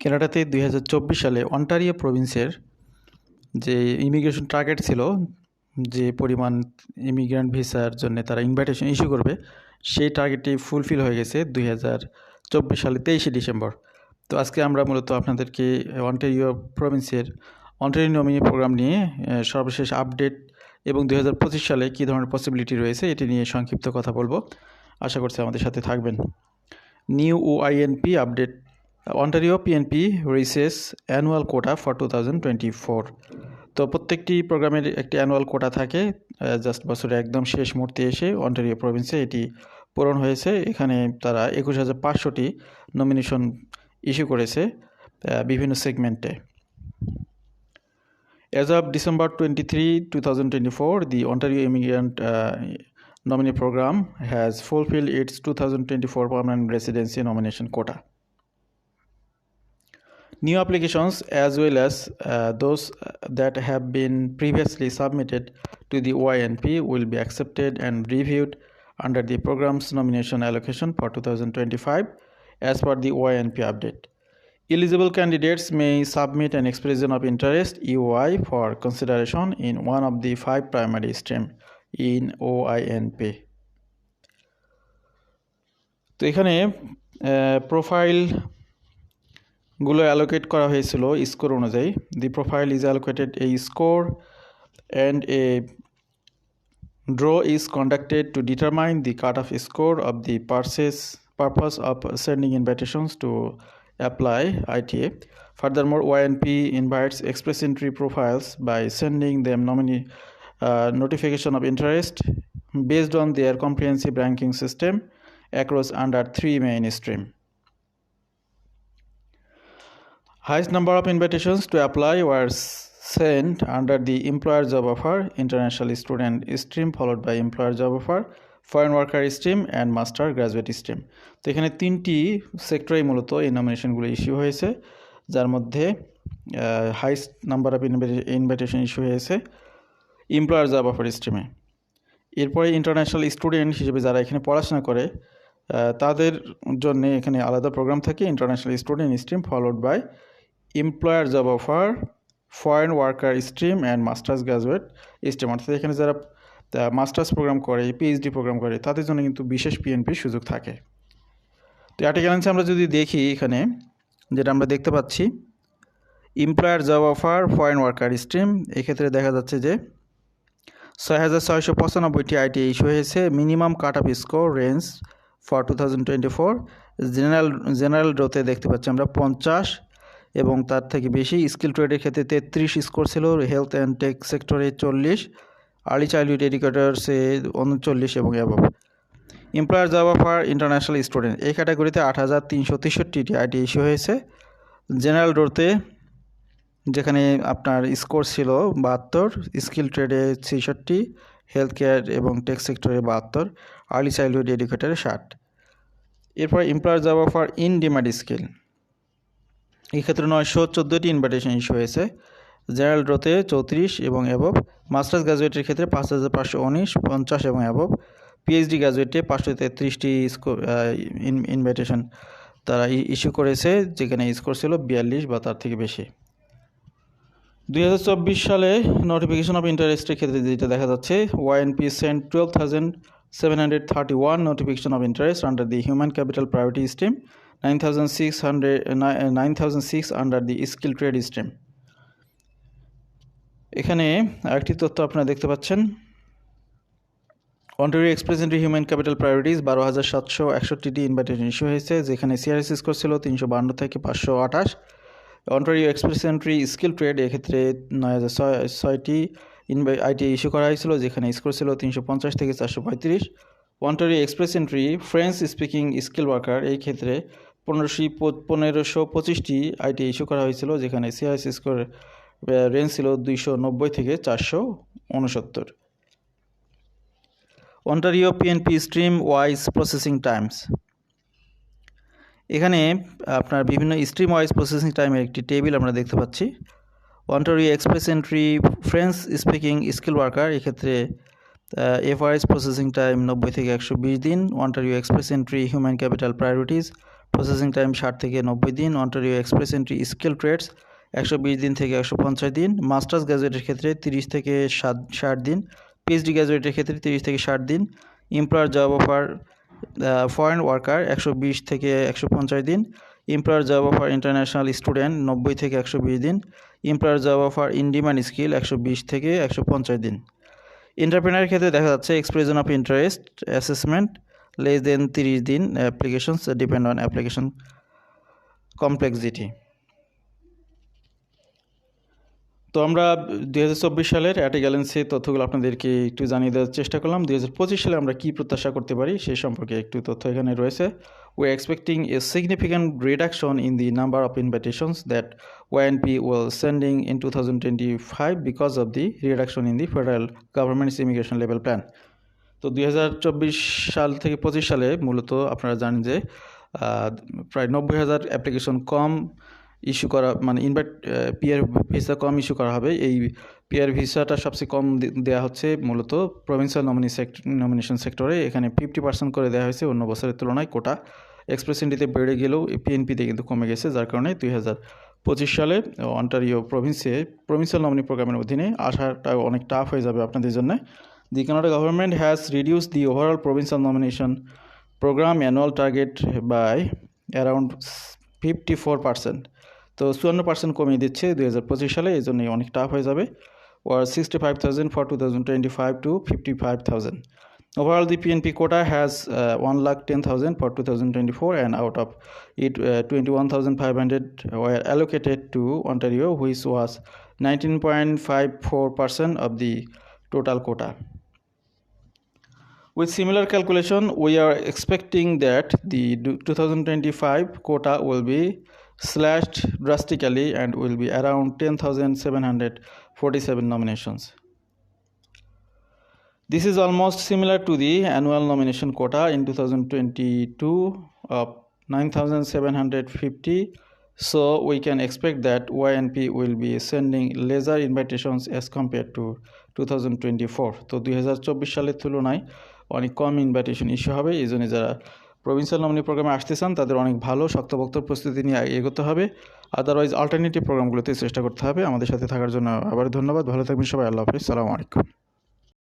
কানাডাতে দুই সালে অন্টারিও প্রভিন্সের যে ইমিগ্রেশন টার্গেট ছিল, যে পরিমাণ ইমিগ্রেন্ট ভিসার জন্য তারা ইনভাইটেশন ইস্যু করবে, সেই টার্গেটটি ফুলফিল হয়ে গেছে দুই হাজার চব্বিশ সালে তেইশে ডিসেম্বর। তো আজকে আমরা মূলত আপনাদেরকে অন্টারিও প্রভিন্সের অন্টারিও নমিনি প্রোগ্রাম নিয়ে সর্বশেষ আপডেট এবং দুই হাজার পঁচিশ সালে কী ধরনের পসিবিলিটি রয়েছে এটি নিয়ে সংক্ষিপ্ত কথা বলব। আশা করছি আমাদের সাথে থাকবেন। New OINP update Ontario PNP releases annual quota for two thousand twenty four তো প্রত্যেকটি প্রোগ্রামের একটি অ্যানুয়াল কোটা থাকে। জাস্ট বছরের একদম শেষ মুহূর্তে এসে অন্টারিও প্রভিন্সে এটি পূরণ হয়েছে। এখানে তারা একুশ হাজার পাঁচশোটি নমিনেশন ইস্যু করেছে বিভিন্ন সেগমেন্টে as of December twenty three As of December 23, 2024, the Ontario Immigrant uh, Nominee Program has fulfilled its 2024 permanent residency nomination quota. New applications, as well as uh, those uh, that have been previously submitted to the OINP, will be accepted and reviewed under the program's nomination allocation for 2025 as per the OINP update. Eligible candidates may submit an expression of interest EOI for consideration in one of the five primary stream in OINP. তো এখানে profile গুলো allocate করা হয়েছিল score অনুযায়ী। The profile is allocated a score and a draw is conducted to determine the cut off score of the purposes purpose of sending invitations to apply ITA furthermore OINP invites express entry profiles by sending them nominee notification of interest based on their comprehensive ranking system across under three main stream Highest number of invitations to apply were sent under the employer job offer, international student stream, followed by employer job offer, foreign worker stream and master graduate stream. তো এখানে তিনটি সেক্টরেই মূলত এই নমিনেশনগুলো issue হয়েছে যার মধ্যে highest number of invitation issue হয়েছে employer job offer স্ট্রিমে এরপরে ইন্টারন্যাশনাল স্টুডেন্ট হিসেবে যারা এখানে পড়াশোনা করে তাদের জন্য এখানে আলাদা প্রোগ্রাম থাকে international student stream followed by employer job offer foreign worker stream and masters graduate stream অর্থাৎ এখানে যারা মাস্টার্স প্রোগ্রাম করে পিএইচডি প্রোগ্রাম করে, তাদের জন্য কিন্তু বিশেষ পিএনপির সুযোগ থাকে। তো আর্টিকেলেন্সে আমরা যদি দেখি এখানে, যেটা আমরা দেখতে পাচ্ছি employer job offer foreign worker stream এক্ষেত্রে দেখা যাচ্ছে যে ছয় হাজার ছয়শো পঁচানব্বইটি আইটি ইস্যু হয়েছে minimum cut off score range for two thousand twenty four general general ডোতে দেখতে পাচ্ছি আমরা পঞ্চাশ এবং তার থেকে বেশি স্কিল ট্রেডের ক্ষেত্রে তেত্রিশ স্কোর ছিল হেলথ অ্যান্ড টেক সেক্টরে চল্লিশ, আর্লি চাইল্ডহুড এডুকেটরসে উনচল্লিশ এবং above employer job offer international student এই ক্যাটাগরিতে আট হাজার তিনশো তেষট্টিটি আইটি ইস্যু হয়েছে। জেনারেল ডোরতে যেখানে আপনার স্কোর ছিল বাহাত্তর, স্কিল ট্রেডে ছেষট্টি হেলথ কেয়ার এবং টেক সেক্টরে বাহাত্তর, আর্লি চাইল্ডহুড এডুকেটরে ষাট। এরপর employer job offer in demand skill এই ক্ষেত্রে নয়শো চোদ্দোটি ইনভাইটেশন ইস্যু হয়েছে। জেনারেল রোতে চৌত্রিশ এবং অ্যাবভ মাস্টার্স গ্র্যাজুয়েটের ক্ষেত্রে পাঁচ হাজার পাঁচশো উনিশ, পঞ্চাশ এবং অ্যাবভ পিএইচডি গ্র্যাজুয়েটে পাঁচশো তেত্রিশটি স্কোর ইনভাইটেশন তারা ইস্যু করেছে, যেখানে স্কোর ছিল বিয়াল্লিশ বা তার থেকে বেশি। দুই হাজার চব্বিশ সালে নোটিফিকেশন অফ ইন্টারেস্টের ক্ষেত্রে যেটা দেখা যাচ্ছে OINP sent twelve thousand seven hundred thirty one notification of interest under the human capital priority scheme 9600 under under the skill trade এখানে আরেকটি তথ্য আপনারা দেখতে পাচ্ছেন। Ontario express into human capital priorities বারো হাজার সাতশো একষট্টিটি ইনভাইটেশন ইস্যু হয়েছে, যেখানে সিআরএস স্কোর ছিল তিনশো বান্ন থেকে পাঁচশো আঠাশ। Ontario express entry skill trade এক্ষেত্রে নয় হাজার ছয়, ছয়টি ইনভাই আইটি ইস্যু করা হয়েছিল, যেখানে স্কোর ছিল তিনশো পঞ্চাশ থেকে চারশো পঁয়ত্রিশ। Ontario express entry French speaking skill worker এই ক্ষেত্রে পনেরোশি, পনেরোশো পঁচিশটি আইটি ইস্যু করা হয়েছিল, যেখানে সিআরএস স্কোর রেঞ্জ ছিল দুইশো নব্বই থেকে চারশো উনসত্তর। Ontario PNP stream wise processing times এখানে আপনার বিভিন্ন স্ট্রিম ওয়াইজ প্রসেসিং টাইমের একটি টেবিল আমরা দেখতে পাচ্ছি। Ontario express entry French speaking skill worker এক্ষেত্রে এফআরএস প্রসেসিং টাইম নব্বই থেকে একশো বিশ দিন। Ontario express entry human capital priorities processing time ষাট থেকে নব্বই দিন Ontario express entry skill trades একশো বিশ দিন থেকে একশো পঞ্চাশ দিন মাস্টার্স গ্র্যাজুয়েটের ক্ষেত্রে তিরিশ থেকে ষাট ষাট দিন পিএইচডি গ্র্যাজুয়েটের ক্ষেত্রে তিরিশ থেকে ষাট দিন employer job offer foreign worker একশো বিশ থেকে একশো পঞ্চাশ দিন employer job offer international student নব্বই থেকে একশো বিশ দিন employer job offer in demand skill একশো বিশ থেকে একশো পঞ্চাশ দিন। এন্টারপ্রেনারের ক্ষেত্রে দেখা যাচ্ছে expression of interest assessment less than তিরিশ দিন applications depend on application complexity তো আমরা দুই হাজার চব্বিশ সালের অ্যাটে গ্যালেন্সি তথ্যগুলো আপনাদেরকে একটু জানিয়ে দেওয়ার চেষ্টা করলাম। দুই হাজার পঁচিশ সালে আমরা কী প্রত্যাশা করতে পারি সেই সম্পর্কে একটু তথ্য এখানে রয়েছে। We expecting a significant reduction in the number of invitations that OINP will sending in two thousand twenty five because of the reduction in the federal government's immigration level plan তো দুই হাজার চব্বিশ সাল থেকে পঁচিশ সালে মূলত আপনারা জানেন যে প্রায় নব্বই হাজার অ্যাপ্লিকেশন কম ইস্যু করা মানে ইনভাইট পিয়ার ভিসা কম ইস্যু করা হবে। এই পিয়ার ভিসাটা সবচেয়ে কম দেওয়া হচ্ছে মূলত প্রভিন্সিয়াল নমিনি সেক্টর নমিনেশন সেক্টরে। এখানে ফিফটি পার্সেন্ট করে দেওয়া হয়েছে অন্য বছরের তুলনায়। কোটা এক্সপ্রেস ইন্ডিতে বেড়ে গেলেও পিএনপিতে কিন্তু কমে গেছে, যার কারণে দুই হাজার পঁচিশ সালে অন্টারিও প্রভিন্সে প্রভিন্সিয়াল নমিনি প্রোগ্রামের অধীনে আসাটা অনেক টাফ হয়ে যাবে আপনাদের জন্য। Government has reduce the overall provincial nomination program annual target by around fifty four percent তো চুয়ান্ন পার্সেন্ট কমিয়ে দিচ্ছে দুই হাজার পঁচিশ সালে এই জন্যই অনেক টাফ হয়ে যাবে। Twenty five to fifty five thousand Overall, the PNP quota has uh, 1 lakh 10,000 for 2024, and out of it, uh, 21,500 were allocated to Ontario, which was 19.54% of the total quota. With similar calculation, we are expecting that the 2025 quota will be slashed drastically and will be around 10,747 nominations. This is almost similar to the annual nomination quota in 2022 of 9,750. So we can expect that YNP will be sending lesser invitations as compared to 2024. তো দুই হাজার চব্বিশ সালের তুলনায় অনেক কম invitation issue হবে, এই জন্য যারা প্রভিন্সিয়াল নমিনি প্রোগ্রামে আসতে চান, তাদের অনেক ভালো শক্তভক্ত প্রস্তুতি নিয়ে এগোতে হবে। আদারওয়াইজ অল্টারনেটিভ প্রোগ্রামগুলোতে চেষ্টা করতে হবে। আমাদের সাথে থাকার জন্য আবার ধন্যবাদ। ভালো থাকবেন সবাই। আল্লাহ হাফিজ। সালামু আলাইকুম।